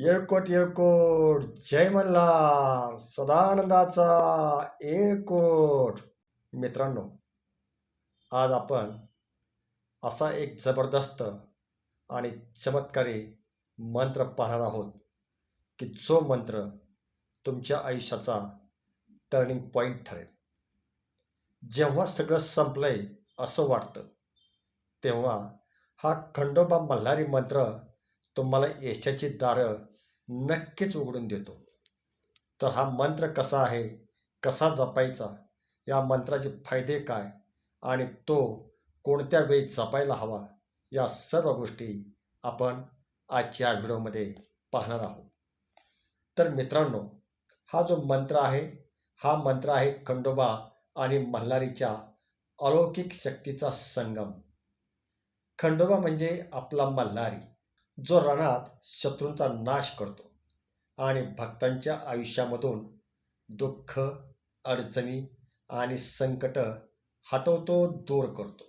येळकोट येळकोट जय मल्हार सदानंदाचा येळकोट. मित्रांनो आज आपण असा एक जबरदस्त आणि चमत्कारी मंत्र पाहणार आहोत की जो मंत्र तुमच्या आयुष्याचा टर्निंग पॉईंट ठरेल. जेव्हा सगळं संपलंय असं वाटतं तेव्हा हा खंडोबा मल्हारी मंत्र तुम्हाला यशाची दारं नक्कीच उघडून देतो. तर हा मंत्र कसा आहे? कसा जपायचा? या मंत्राचे फायदे काय? आणि तो कोणत्या वेळी जपायला हवा? या सर्व गोष्टी आपण आजच्या व्हिडिओमध्ये पाहणार आहोत. तर मित्रांनो हा जो मंत्र आहे हा मंत्र आहे खंडोबा आणि मल्हारीच्या अलौकिक शक्तीचा संगम. खंडोबा म्हणजे आपला मल्हारी. जो रणात शत्रूंचा नाश करतो आणि भक्तांच्या आयुष्यामधून दुःख अडचणी आणि संकट हटवतो दूर करतो.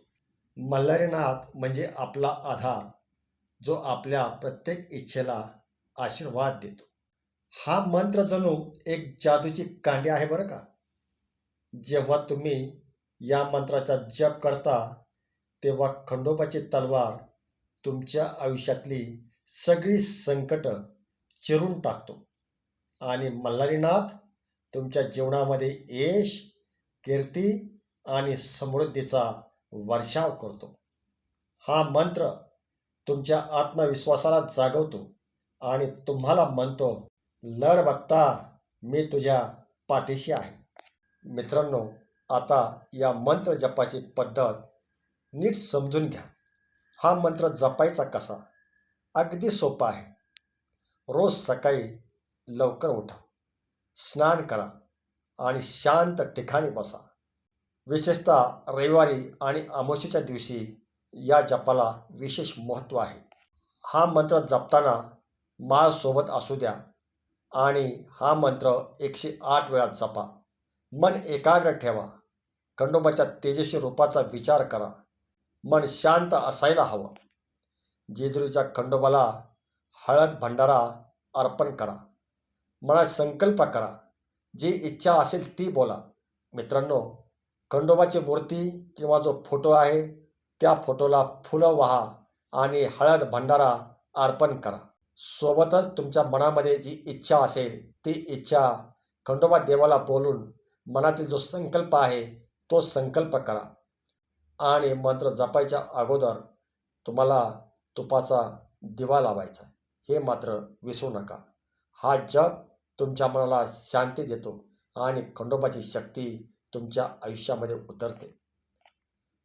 मल्हारीनाथ म्हणजे आपला आधार जो आपल्या प्रत्येक इच्छेला आशीर्वाद देतो. हा मंत्र जणू एक जादूची कांडी आहे बरं का? जेव्हा तुम्ही या मंत्राचा जप करता तेव्हा खंडोबाची तलवार तुमच्या आयुष्यातली सगळी संकटं चिरून टाकतो. आणि मल्हारीनाथ तुमच्या जीवनामध्ये यश कीर्ती आणि समृद्धीचा वर्षाव करतो. हा मंत्र तुमच्या आत्मविश्वासाला जागवतो आणि तुम्हाला म्हणतो लढ बघता मी तुझ्या पाठीशी आहे. मित्रांनो आता या मंत्र जपाची पद्धत नीट समजून घ्या. हा मंत्र जपायचा कसा? अगदी सोपा आहे. रोज सकाळी लवकर उठा. स्नान करा आणि शांत ठिकाणी बसा. विशेषतः रविवारी आणि अमावस्येच्या दिवशी या जपाला विशेष महत्त्व आहे. हा मंत्र जपताना माळ सोबत असू द्या आणि हा मंत्र एकशे आठ वेळा जपा. मन एकाग्र ठेवा. खंडोबाच्या तेजस्वी रूपाचा विचार करा. मन शांत असायला हवं. जेजुरीच्या खंडोबाला हळद भंडारा अर्पण करा. मनात संकल्प करा. जी इच्छा असेल ती बोला. मित्रांनो खंडोबाची मूर्ती किंवा जो फोटो आहे त्या फोटोला फुलं वाहा आणि हळद भंडारा अर्पण करा. सोबतच तुमच्या मनामध्ये जी इच्छा असेल ती इच्छा खंडोबा देवाला बोलून मनातील जो संकल्प आहे तो संकल्प करा. आणि मंत्र जपायच्या अगोदर तुम्हाला तुपाचा दिवा लावायचा हे मात्र विसरू नका. हा जप तुमच्या मनाला शांती देतो आणि खंडोबाची शक्ती तुमच्या आयुष्यामध्ये उतरते.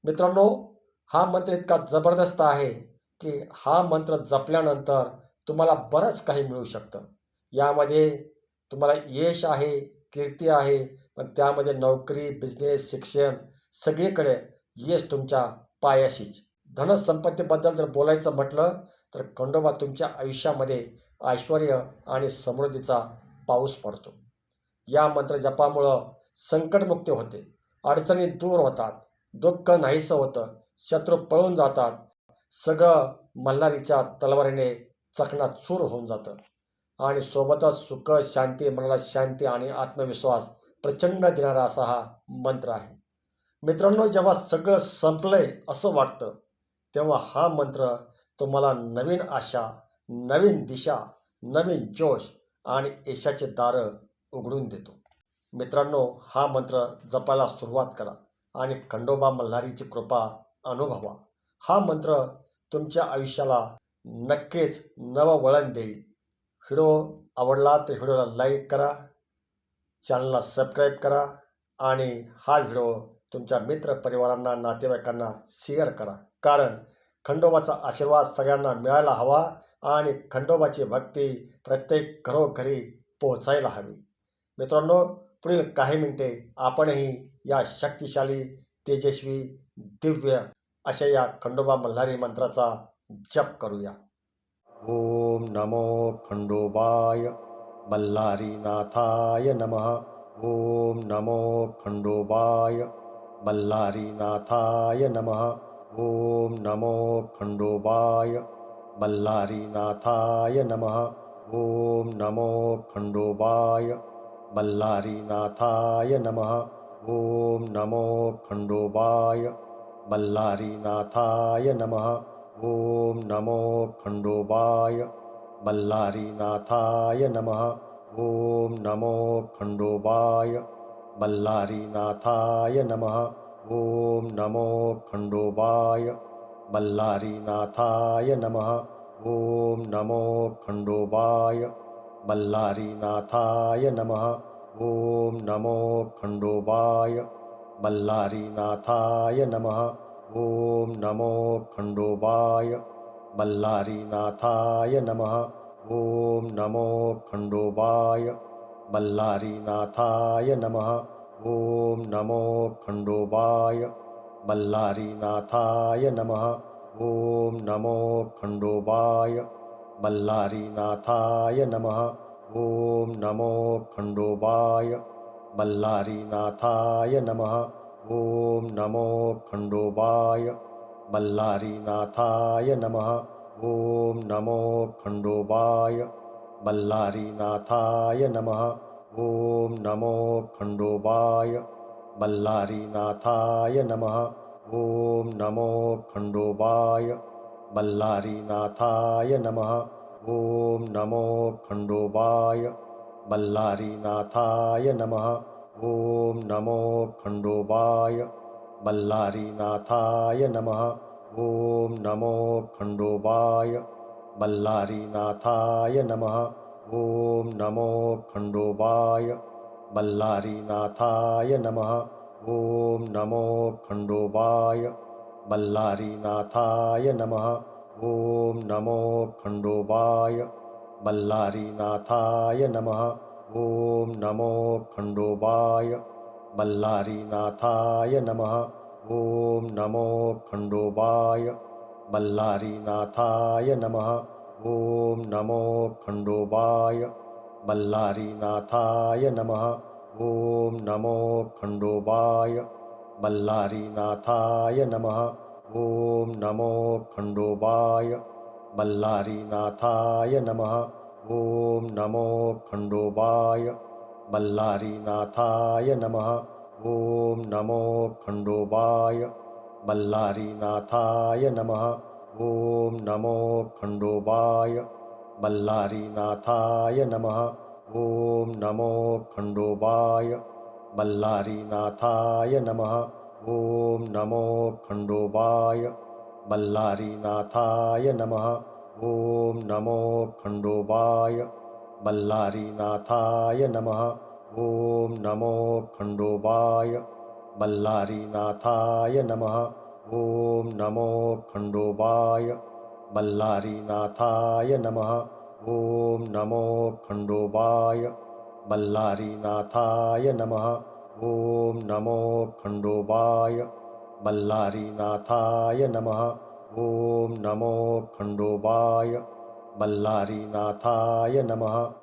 मित्रांनो हा मंत्र इतका जबरदस्त आहे की हा मंत्र जपल्यानंतर तुम्हाला बरंच काही मिळू शकतं. यामध्ये तुम्हाला यश आहे कीर्ती आहे पण त्यामध्ये नोकरी बिझनेस शिक्षण सगळीकडे यश तुमच्या पायाशीच. धनसंपत्तीबद्दल जर बोलायचं म्हटलं तर खंडोबा तुमच्या आयुष्यामध्ये ऐश्वर आणि समृद्धीचा पाऊस पडतो. या मंत्र जपामुळं संकटमुक्ती होते. अडचणी दूर होतात. दुःख नाहीसं होतं. शत्रू पळून जातात. सगळं मल्हारीच्या तलवारीने चकणाचूर होऊन जातं. आणि सोबतच सुख शांती मनाला शांती आणि आत्मविश्वास प्रचंड देणारा असा हा मंत्र आहे. मित्रांनो जेव्हा सगळं संपलंय असं वाटतं तेव्हा हा मंत्र तुम्हाला नवीन आशा नवीन दिशा नवीन जोश आणि यशाचे दारं उघडून देतो. मित्रांनो हा मंत्र जपायला सुरुवात करा आणि खंडोबा मल्हारीची कृपा अनुभवा. हा मंत्र तुमच्या आयुष्याला नक्कीच नवं वळण देईल. व्हिडिओ आवडला तर व्हिडिओला लाईक करा चॅनलला सबस्क्राईब करा आणि हा व्हिडिओ तुमच्या मित्र परिवारांना नातेवाईकांना शेअर करा. कारण खंडोबाचा आशीर्वाद सगळ्यांना मिळायला हवा आणि खंडोबाची भक्ती प्रत्येक घरोघरी पोहोचायला हवी. मित्रांनो पुढील काही मिनटे आपणही या शक्तिशाली तेजस्वी दिव्य अशा या खंडोबा मल्हारी मंत्राचा जप करूया. ओम नमो खंडोबाय मल्हारीनाथाय नमः. ओम नमो खंडोबाय मल्लारीनाथाय नमः। ॐ नमो खण्डोबाय मल्लारीनाथाय नमः। ॐ नमो खण्डोबाय मल्लारीनाथाय नमः। ॐ नमो खण्डोबाय मल्लारीनाथाय नमः। ॐ नमो खण्डोबाय मल्लारीनाथाय नमः। ॐ नमो खण्डोबाय मल्लारीनाथाय नमः। ॐ नमो खण्डोबाय मल्लारीनाथाय नमः। ॐ नमो खण्डोबाय मल्लारीनाथाय नमः। ॐ नमो खण्डोबाय मल्लारीनाथाय नमः। ॐ नमो खण्डोबाय मल्लारीनाथाय नमः। ॐ नमो खण्डोबाय मल्लारीनाथाय नमः। ॐ नमो खण्डोबाय मल्लारीनाथाय नमः। ॐ नमो खण्डोबाय मल्लारीनाथाय नमः। ॐ नमो खण्डोबाय मल्लारीनाथाय नमः। ॐ नमो खण्डोबाय मल्लारीनाथाय नमः। ॐ नमो खण्डोबाय मल्लारीनाथाय नमः। ॐ नमो खण्डोबाय मल्लारीनाथाय नमः। ॐ नमो खण्डोबाय मल्लारीनाथाय नमः। ॐ नमो खण्डोबाय मल्लारीनाथाय नमः। ॐ नमो खण्डोबाय मल्लारीनाथाय नमः। ॐ नमो खण्डोबाय मल्हारीनाथाय नमः। ॐ नमो खण्डोबाय। मल्हारीनाथाय नमः। ॐ नमो खण्डोबाय। मल्हारीनाथाय नमः। ॐ नमो खण्डोबाय। मल्हारीनाथाय नमः। ॐ नमो खण्डोबाय। मल्हारीनाथाय नमः। ॐ नमो खण्डोबाय। मल्लारीनाथाय नमः। ॐ नमो खण्डोबाय मल्लारीनाथाय नमः। ॐ नमो खण्डोबाय मल्लारीनाथाय नमः। ॐ नमो खण्डोबाय मल्लारीनाथाय नमः। ॐ नमो खण्डोबाय मल्लारीनाथाय नमः। ॐ नमो खण्डोबाय मल्हारीनाथाय नमः। ॐ नमो खण्डोबाय। मल्हारीनाथाय नमः। ॐ नमो खण्डोबाय। मल्हारीनाथाय नमः। ॐ नमो खण्डोबाय। मल्हारीनाथाय नमः। ॐ नमो खण्डोबाय। मल्हारीनाथाय नमः। ॐ नमो खण्डोबाय। मल्लारीनाथाय नमः। ॐ नमो खण्डोबाय मल्लारीनाथाय नमः। ॐ नमो खण्डोबाय मल्लारीनाथाय नमः। ॐ नमो खण्डोबाय मल्लारीनाथाय नमः। ॐ नमो खण्डोबाय मल्लारीनाथाय नमः।